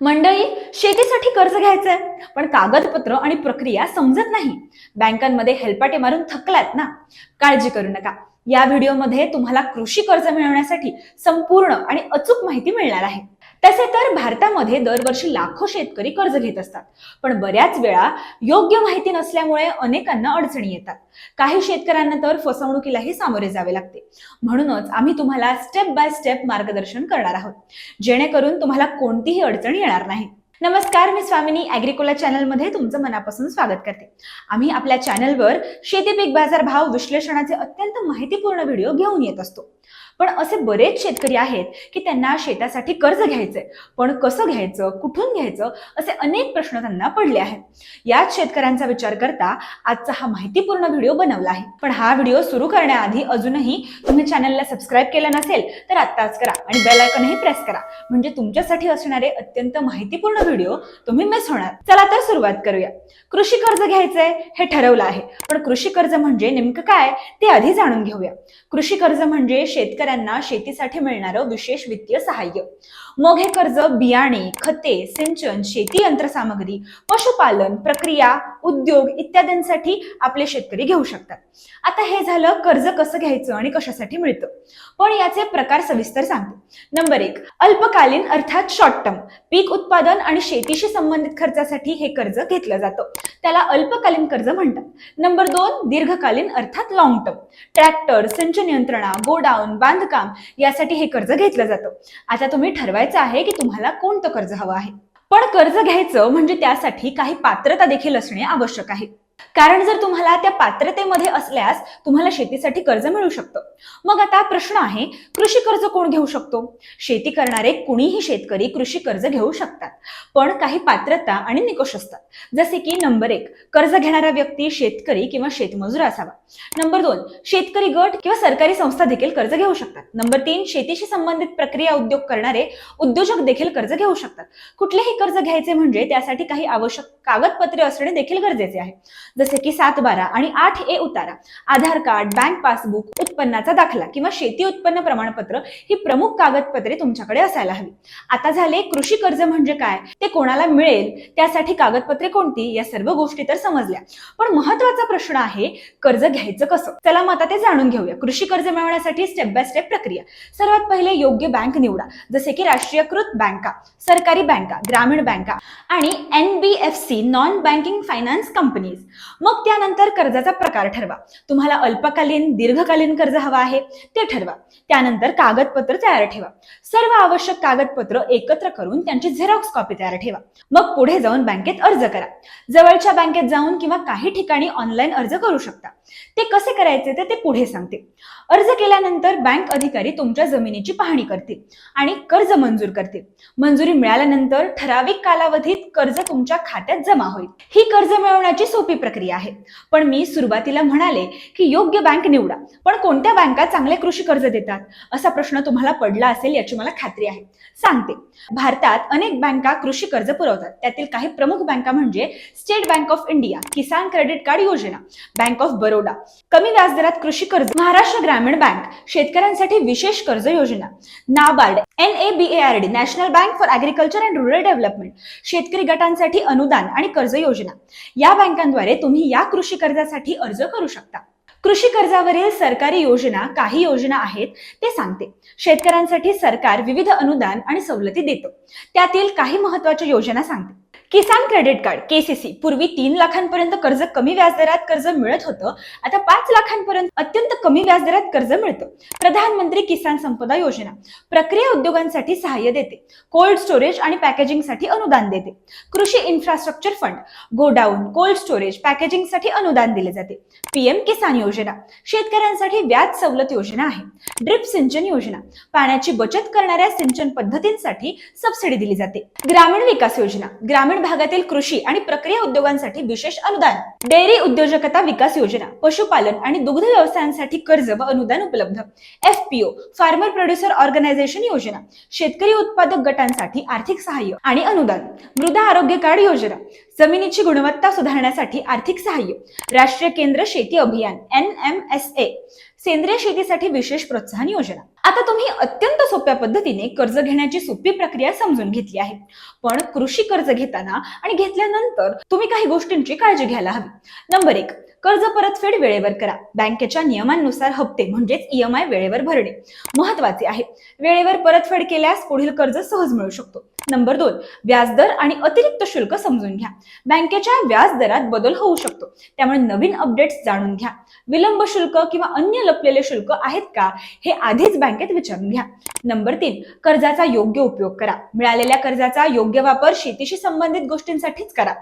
मंडळी शेतीसाठी कर्ज घ्यायचंय पण कागदपत्र आणि प्रक्रिया समजत नाही. बँकांमध्ये हेलपाटे मारून थकलात ना. काळजी करू नका. या व्हिडिओमध्ये तुम्हाला कृषी कर्ज मिळवण्यासाठी संपूर्ण आणि अचूक माहिती मिळणार आहे. तसे तर भारतामध्ये दरवर्षी लाखो शेतकरी कर्ज घेत असतात. पण बऱ्याच वेळा योग्य माहिती नसल्यामुळे अनेकांना अडचणी येतात. काही शेतकऱ्यांना तर फसवणुकीलाही सामोरे जावे लागते. म्हणूनच आम्ही तुम्हाला स्टेप बाय स्टेप मार्गदर्शन करणार आहोत. जेणेकरून तुम्हाला कोणतीही अडचण येणार नाही. नमस्कार मी स्वामिनी. अॅग्रिकोला चॅनलमध्ये तुमचं मनापासून स्वागत करते. आम्ही आपल्या चॅनलवर शेती पीक बाजार भाव विश्लेषणाचे अत्यंत माहितीपूर्ण व्हिडिओ घेऊन येत असतो. पण असे बरेच शेतकरी आहेत की त्यांना शेतासाठी कर्ज घ्यायचंय. पण कसं घ्यायचं? कुठून घ्यायचं? असे अनेक प्रश्न त्यांना पडले आहेत. याच शेतकऱ्यांचा विचार करता आजचा हा माहितीपूर्ण व्हिडिओ बनवला आहे. पण हा व्हिडिओ सुरू करण्याआधी अजूनही तुम्ही चॅनलला सबस्क्राईब केलं नसेल तर आत्ताच करा आणि बेल आयकॉनही प्रेस करा. म्हणजे तुमच्यासाठी असणारे अत्यंत माहितीपूर्ण व्हिडिओ तुम्ही मिस होणार. चला तर सुरुवात करूया. कृषी कर्ज घ्यायचंय हे ठरवलं आहे. पण कृषी कर्ज म्हणजे नेमकं काय? ते आधी जाणून घेऊया. कृषी कर्ज म्हणजे शेतकऱ्यांना शेतीसाठी मिळणारं विशेष वित्तीय सहाय्य. मग हे कर्ज बियाणे खते सिंचन शेती यंत्रसामग्री पशुपालन प्रक्रिया उद्योग इत्यादींसाठी आपले शेतकरी घेऊ शकतात. आता हे झालं कर्ज कसं घ्यायचं आणि कशासाठी मिळतं? पण याचे प्रकार सविस्तर सांगते. नंबर एक अल्पकालीन अर्थात शॉर्ट टर्म पीक उत्पादन आणि शेतीशी संबंधित खर्चासाठी हे कर्ज घेतलं जातं. त्याला अल्पकालीन कर्ज म्हणतात. नंबर दोन दीर्घकालीन अर्थात लॉंग टर्म ट्रॅक्टर सिंचन यंत्रणा गोडाऊन बांध बांधकाम यासाठी हे कर्ज घेतलं जातं. आता तुम्ही ठरवायचं आहे की तुम्हाला कोणतं कर्ज हवं आहे. पण कर्ज घ्यायचं म्हणजे त्यासाठी काही पात्रता देखील असणे आवश्यक आहे. कारण जर तुम्हाला त्या पात्रतेमध्ये असल्यास तुम्हाला शेतीसाठी कर्ज मिळू शकतं. मग आता प्रश्न आहे कृषी कर्ज कोण घेऊ शकतो? शेती करणारे कुणीही शेतकरी कृषी कर्ज घेऊ शकतात. पण काही पात्रता आणि निकष असतात. जसे की नंबर एक कर्ज घेणारा व्यक्ती शेतकरी किंवा शेतमजूर असावा. नंबर दोन शेतकरी गट किंवा सरकारी संस्था देखील कर्ज घेऊ शकतात. नंबर तीन शेतीशी संबंधित प्रक्रिया उद्योग करणारे उद्योजक देखील कर्ज घेऊ शकतात. कुठलेही कर्ज घ्यायचे म्हणजे त्यासाठी काही आवश्यक कागदपत्रे असणे देखील गरजेचे आहे. जसे की सात बारा आणि आठ ए उतारा आधार कार्ड बँक पासबुक उत्पन्नाचा दाखला किंवा शेती उत्पन्न प्रमाणपत्र ही प्रमुख कागदपत्रे तुमच्याकडे असायला हवी. आता झाले कृषी कर्ज म्हणजे काय? ते कोणाला मिळेल? त्यासाठी कागदपत्रे कोणती? या सर्व गोष्टी तर समजल्या. पण महत्त्वाचा प्रश्न आहे कर्ज घ्यायचं कसं? चला मग आता ते जाणून घेऊया. कृषी कर्ज मिळवण्यासाठी स्टेप बाय स्टेप प्रक्रिया. सर्वात पहिले योग्य बँक निवडा जसे की राष्ट्रीयकृत बँका सरकारी बँका ग्रामीण बँका आणि NBFC non banking finance companies मग त्यानंतर कर्जाचा प्रकार ठरवा. तुम्हाला अल्पकालीन दीर्घकालीन कर्ज हवं आहे ते ठरवा. त्यानंतर कागदपत्र तयार ठेवा. सर्व आवश्यक कागदपत्र एकत्र करून त्यांची झेरॉक्स कॉपी तयार ठेवा. मग पुढे जाऊन बँकेत अर्ज करा. जवळच्या बँकेत जाऊन किंवा काही ठिकाणी ऑनलाईन अर्ज करू शकता. ते कसे करायचे ते ते पुढे सांगते. अर्ज केल्यानंतर बँक अधिकारी तुमच्या जमिनीची पाहणी करतील आणि कर्ज मंजूर करतील. मंजुरी मिळाल्यानंतर ठराविक कालावधीत कर्ज तुमच्या खात्यात जमा होईल. ही कर्ज मिळवण्याची सोपी प्रक्रिया आहे. पण मी सुरुवातीला म्हणाले की योग्य बँक निवडा. पण कोणत्या बँका चांगले कृषी कर्ज देतात? असा प्रश्न तुम्हाला पडला असेल याची मला खात्री आहे. सांगते. भारतात अनेक बँका कृषी कर्ज पुरवतात. त्यातील काही प्रमुख बँका म्हणजे State Bank of India Kisan credit card योजना बँक ऑफ बरोडा कमी व्याजदरात कृषी कर्ज महाराष्ट्र ग्रामीण बँक शेतकऱ्यांसाठी विशेष कर्ज योजना. NABARD N A B A R D National Bank for Agriculture and Rural Development शेतकरी गटांसाठी अनुदान आणि कर्ज योजना. या बँकांद्वारे तुम्ही या कृषी कर्जासाठी अर्ज करू शकता. कृषी कर्जावरील सरकारी योजना काही योजना आहेत ते सांगते. शेतकऱ्यांसाठी सरकार विविध अनुदान आणि सवलती देतं. त्यातील काही महत्त्वाच्या योजना सांगते. किसान क्रेडिट कार्ड केसीसी पूर्वी तीन लाखांपर्यंत कर्ज कमी व्याजदरात कर्ज मिळत होतं. आता पाच लाखांपर्यंत अत्यंत कमी व्याजदरात कर्ज मिळतं. प्रधानमंत्री किसान संपदा योजना. प्रक्रिया उद्योगांसाठी सहाय्य देते. कोल्ड स्टोरेज आणि पॅकेजिंगसाठी अनुदान देते. कृषी infrastructure fund. Godown cold storage पॅकेजिंगसाठी अनुदान दिले जाते. पीएम किसान योजना. शेतकऱ्यांसाठी व्याज सवलत योजना आहे. ड्रिप सिंचन योजना. पाण्याची बचत करणाऱ्या सिंचन पद्धतींसाठी सबसिडी दिली जाते. ग्रामीण विकास योजना. ग्रामीण भागातील कृषी आणि प्रक्रिया उद्योगांसाठी विशेष अनुदान डेअरी उद्योजकता विकास योजना पशुपालन आणि दुग्ध व्यवसायांसाठी कर्ज व अनुदान उपलब्ध एफपीओ फार्मर प्रोड्युसर ऑर्गनायझेशन योजना शेतकरी उत्पादक गटांसाठी आर्थिक सहाय्य आणि अनुदान मृदा आरोग्य कार्ड योजना जमिनीची गुणवत्ता सुधारण्यासाठी आर्थिक सहाय्य राष्ट्रीय केंद्र शेती अभियान एन एम एस ए सेंद्रिय शेतीसाठी विशेष प्रोत्साहन योजना आता तुम्ही अत्यंत सोप्या पद्धतीने कर्ज घेण्याची सोपी प्रक्रिया समजून घेतली आहे. पण कृषी कर्ज घेताना आणि घेतल्यानंतर तुम्ही काही गोष्टींची काळजी घ्यायला हवी. नंबर एक कर्ज परतफेड वेळेवर करा. बँकेच्या नियमांनुसार हप्ते म्हणजेच ईएमआय वेळेवर भरणे महत्त्वाचे आहे. वेळेवर परतफेड केल्यास पुढील कर्ज सहज मिळू शकतो. नंबर दोन व्याजदर आणि अतिरिक्त शुल्क समजून घ्या. बँकेच्या व्याजदरात बदल होऊ शकतो. त्यामुळे नवीन अपडेट्स जाणून घ्या. विलंब शुल्क किंवा अन्य लपलेले शुल्क आहेत का हे आधीच बँकेत विचारून घ्या. नंबर तीन कर्जाचा योग्य उपयोग करा. मिळालेल्या कर्जाचा योग्य वापर शेतीशी संबंधित गोष्टींसाठीच करा.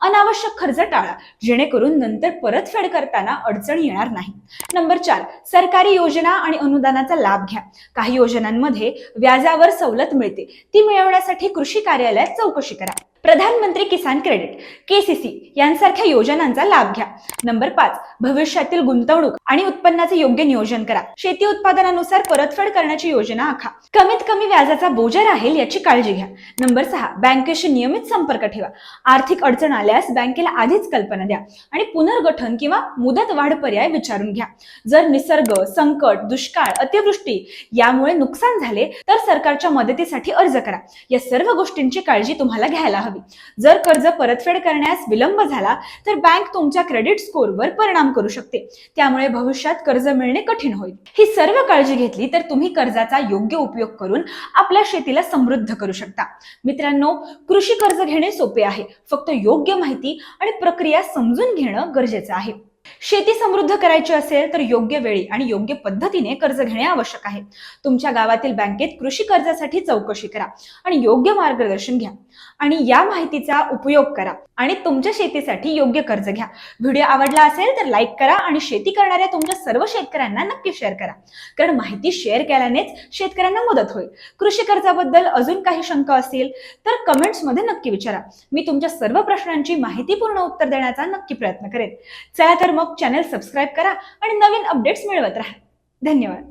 अनावश्यक खर्च टाळा जेणेकरून नंतर परतफेड करताना अडचण येणार नाही. नंबर चार सरकारी योजना आणि अनुदानाचा लाभ घ्या. काही योजनांमध्ये व्याजावर सवलत मिळते. ती मिळवण्यासाठी कृषी कार्यालयात चौकशी करा. प्रधानमंत्री किसान क्रेडिट केसीसी यांसारख्या योजनांचा लाभ घ्या. नंबर पाच भविष्यातील गुंतवणूक आणि उत्पन्नाचे योग्य नियोजन करा. शेती उत्पादनानुसार परतफेड करण्याची योजना आखा. कमीत कमी व्याजाचा बोजा राहील याची काळजी घ्या. नंबर सहा बँकेशी नियमित संपर्क ठेवा. आर्थिक अडचण आल्यास बँकेला आधीच कल्पना द्या आणि पुनर्गठन किंवा मुदत वाढ पर्याय विचारून घ्या. जर निसर्ग संकट दुष्काळ अतिवृष्टी यामुळे नुकसान झाले तर सरकारच्या मदतीसाठी अर्ज करा. या सर्व गोष्टींची काळजी तुम्हाला घ्यायला हवी. जर कर्ज परतफेड करण्यास विलंब झाला तर बँक तुमच्या क्रेडिट स्कोरवर परिणाम करू शकते. त्यामुळे भविष्यात कर्ज मिळणे कठीण होईल. ही सर्व काळजी घेतली तर तुम्ही कर्जाचा योग्य उपयोग करून आपल्या शेतीला समृद्ध करू शकता. मित्रांनो कृषी कर्ज घेणे सोपे आहे. फक्त योग्य माहिती आणि प्रक्रिया समजून घेणं गरजेचं आहे. शेती समृद्ध करायची असेल तर योग्य वेळी आणि योग्य पद्धतीने कर्ज घेणे आवश्यक आहे. तुमच्या गावातील बँकेत कृषी कर्जासाठी चौकशी करा आणि योग्य मार्गदर्शन घ्या आणि या माहितीचा उपयोग करा आणि तुमच्या शेतीसाठी योग्य कर्ज घ्या. व्हिडिओ आवडला असेल तर लाईक करा आणि शेती करणाऱ्या तुमच्या सर्व शेतकऱ्यांना नक्की शेअर करा. कारण माहिती शेअर केल्यानेच शेतकऱ्यांना मदत होईल. कृषी कर्जाबद्दल अजून काही शंका असतील तर कमेंट्समध्ये नक्की विचारा. मी तुमच्या सर्व प्रश्नांची माहितीपूर्ण उत्तर देण्याचा नक्की प्रयत्न करेन. चला तर मग चॅनल सबस्क्राईब करा आणि नवीन अपडेट्स मिळवत राहा. धन्यवाद.